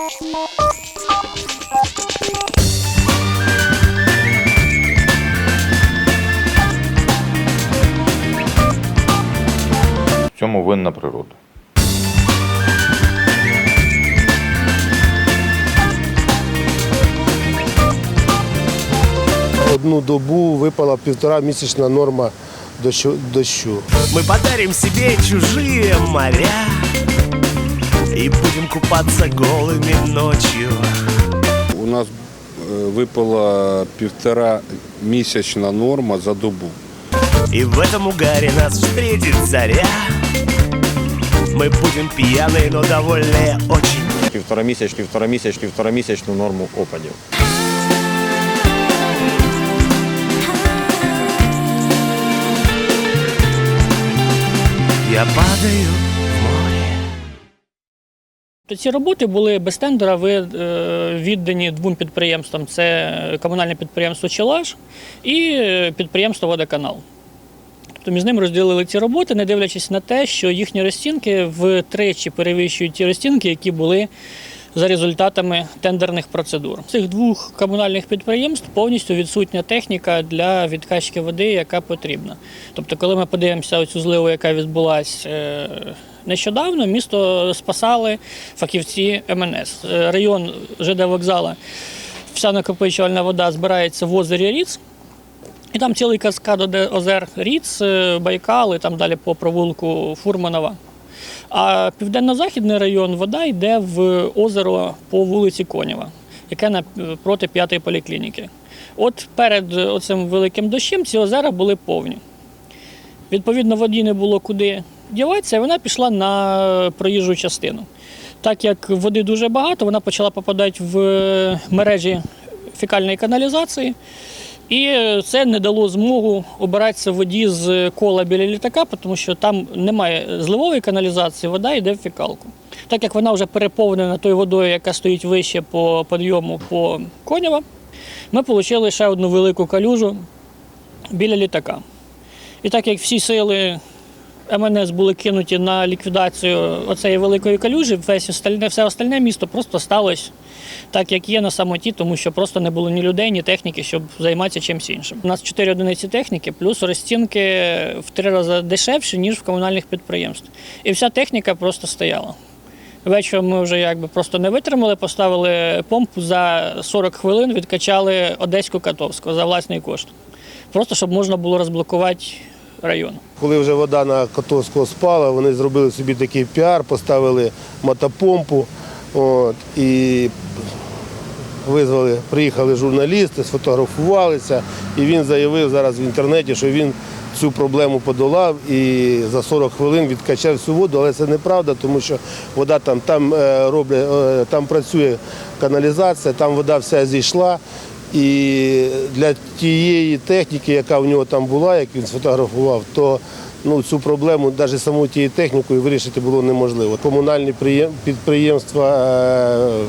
В цьому винна природа. Одну добу випала півтора місячна норма дощу. дощу. Мы подарим себе чужие моря И будем купаться голыми ночью У нас е, випала півтора місячна норма за добу. И в этом угаре нас встретит заря Мы будем пьяные, но довольные очень півторамісяч, півторамісяч, півторамісячну норму опадів. Я падаю в море То ці роботи були без тендера е, віддані двом підприємствам: це комунальне підприємство Челаш і е, підприємство Водоканал. Тобто між ними розділили ці роботи, не дивлячись на те, що їхні розцінки втричі перевищують ті розцінки, які були за результатами тендерних процедур. Цих двох комунальних підприємств повністю відсутня техніка для відкачки води, яка потрібна. Тобто, коли ми подивимося оцю зливу, яка відбулася е, нещодавно, місто спасали фахівці МНС. Е, Район ЖД вокзала, вся накопичувальна вода збирається в озері Ріц. І там цілий каскад озер Ріц, е, Байкал і там далі по провулку Фурманова. А південно-західний район вода йде в озеро по вулиці Конєва, яке на проти п'ятої поліклініки. От перед оцим великим дощем ці озера були повні. Відповідно, воді не було куди діватися, і вона пішла на проїжджу частину. Так як води дуже багато, вона почала попадати в мережі фекальної каналізації. І це не дало змогу обиратися воді з кола біля літака, тому що там немає зливової каналізації, вода йде в фікалку. Так як вона вже переповнена тою водою, яка стоїть вище по підйому по Конєва, ми отримали ще одну велику калюжу біля літака. І так як всі сили МНС були кинуті на ліквідацію оцеї великої калюжі, весь остальне, все остальне місто просто сталося так, як є на самоті, тому що просто не було ні людей, ні техніки, щоб займатися чимось іншим. У нас 4 одиниці техніки, плюс розцінки в три рази дешевші, ніж в комунальних підприємств. І вся техніка просто стояла. Вечором ми вже якби просто не витримали, поставили помпу за 40 хвилин, відкачали Одеську Катовську за власний кошт. Просто щоб можна було розблокувати район. Коли вже вода на Котовського спала, вони зробили собі такий піар, поставили мотопомпу. От, і визвали, приїхали журналісти, сфотографувалися, і він заявив зараз в інтернеті, що він цю проблему подолав і за 40 хвилин відкачав всю воду, але це неправда, тому що вода там, там, е, роблять, е, там працює каналізація, там вода вся зійшла. І для тієї техніки, яка в нього там була, як він сфотографував, то ну, цю проблему навіть самою тією технікою вирішити було неможливо. Комунальні приєм- підприємства, е,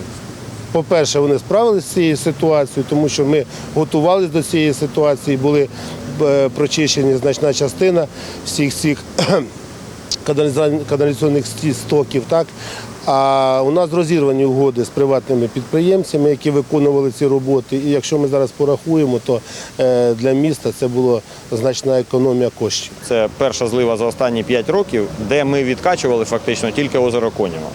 по-перше, вони справилися з цією ситуацією, тому що ми готувалися до цієї ситуації, були е, прочищені значна частина всіх цих каналізаційних стоків. Так? А у нас розірвані угоди з приватними підприємцями, які виконували ці роботи. І якщо ми зараз порахуємо, то е, для міста це була значна економія коштів. Це перша злива за останні 5 років, де ми відкачували фактично тільки озеро Конєва.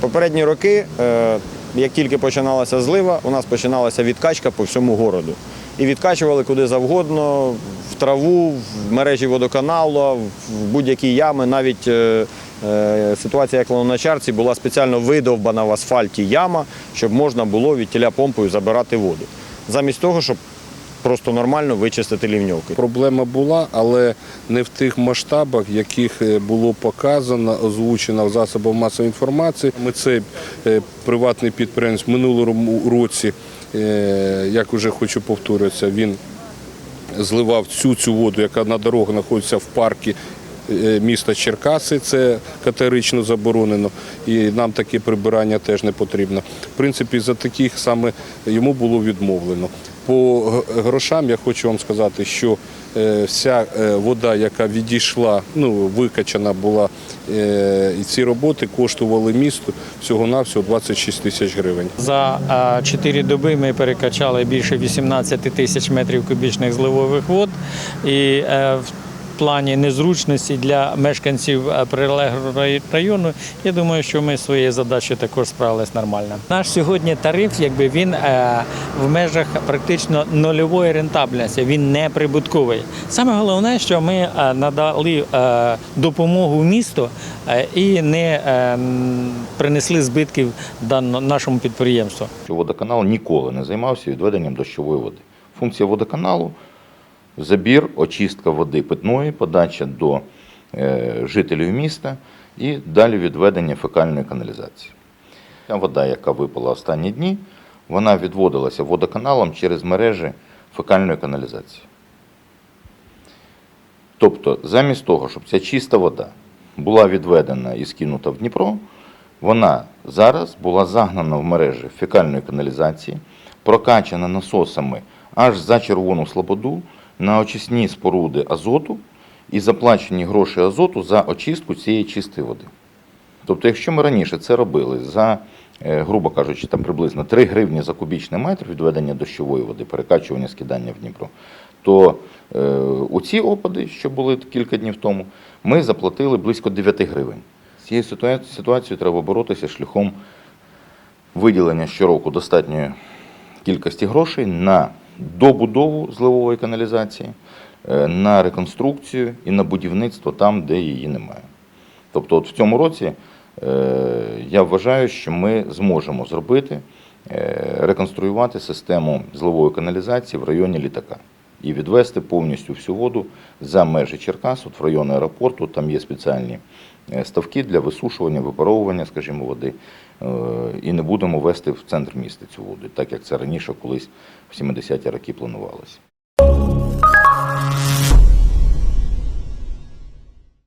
Попередні роки, е, як тільки починалася злива, у нас починалася відкачка по всьому городу. І відкачували куди завгодно, в траву, в мережі водоканалу, в будь-які ями. Навіть е, е, ситуація, як на чарці, була спеціально видовбана в асфальті яма, щоб можна було від тіля помпою забирати воду. Замість того, щоб просто нормально вичистити лівньовки. Проблема була, але не в тих масштабах, яких е, було показано, озвучено в засобах масової інформації. Ми цей е, приватний підприємець минулому році, е, як вже хочу повторитися, він зливав всю цю воду, яка на дорогах знаходиться в парку е, міста Черкаси. Це категорично заборонено, і нам таке прибирання теж не потрібно. В принципі, за таких саме йому було відмовлено. По грошам я хочу вам сказати, що е, вся е, вода, яка відійшла, ну викачана була Е, І ці роботи коштували місту всього-навсього 26 тисяч гривень. За е, 4 доби ми перекачали більше 18 тисяч метрів кубічних зливових вод. І плані незручності для мешканців е, прилеглого району, я думаю, що ми своєю задачею також справились нормально. Наш сьогодні тариф, якби він е, в межах практично нульової рентабельності, він не прибутковий. Саме головне, що ми е, надали допомогу місту і не принесли збитків нашому підприємству. водоканал ніколи не займався відведенням дощової води. Функція водоканалу забір, очистка води питної, подача до е, жителів міста і далі відведення фекальної каналізації. Та вода, яка випала останні дні, вона відводилася водоканалом через мережі фекальної каналізації. Тобто, замість того, щоб ця чиста вода була відведена і скинута в Дніпро, вона зараз була загнана в мережі фекальної каналізації, прокачана насосами аж за червону слободу на очисні споруди азоту і заплачені гроші азоту за очистку цієї чистої води. Тобто, якщо ми раніше це робили за, е, грубо кажучи, там приблизно 3 гривні за кубічний метр відведення дощової води, перекачування, скидання в Дніпро, то е, у ці опади, що були кілька днів тому, ми заплатили близько 9 гривень. З цією ситуа- ситуацією треба боротися шляхом виділення щороку достатньої кількості грошей на добудову зливової каналізації, е, на реконструкцію і на будівництво там, де її немає. Тобто, от в цьому році е, я вважаю, що ми зможемо зробити, е, реконструювати систему зливової каналізації в районі літака і відвести повністю всю воду за межі Черкас, от в район аеропорту. Там є спеціальні е, ставки для висушування, випаровування, скажімо, води. Е, І не будемо вести в центр міста цю воду, так як це раніше колись в 70-ті роки планувалося.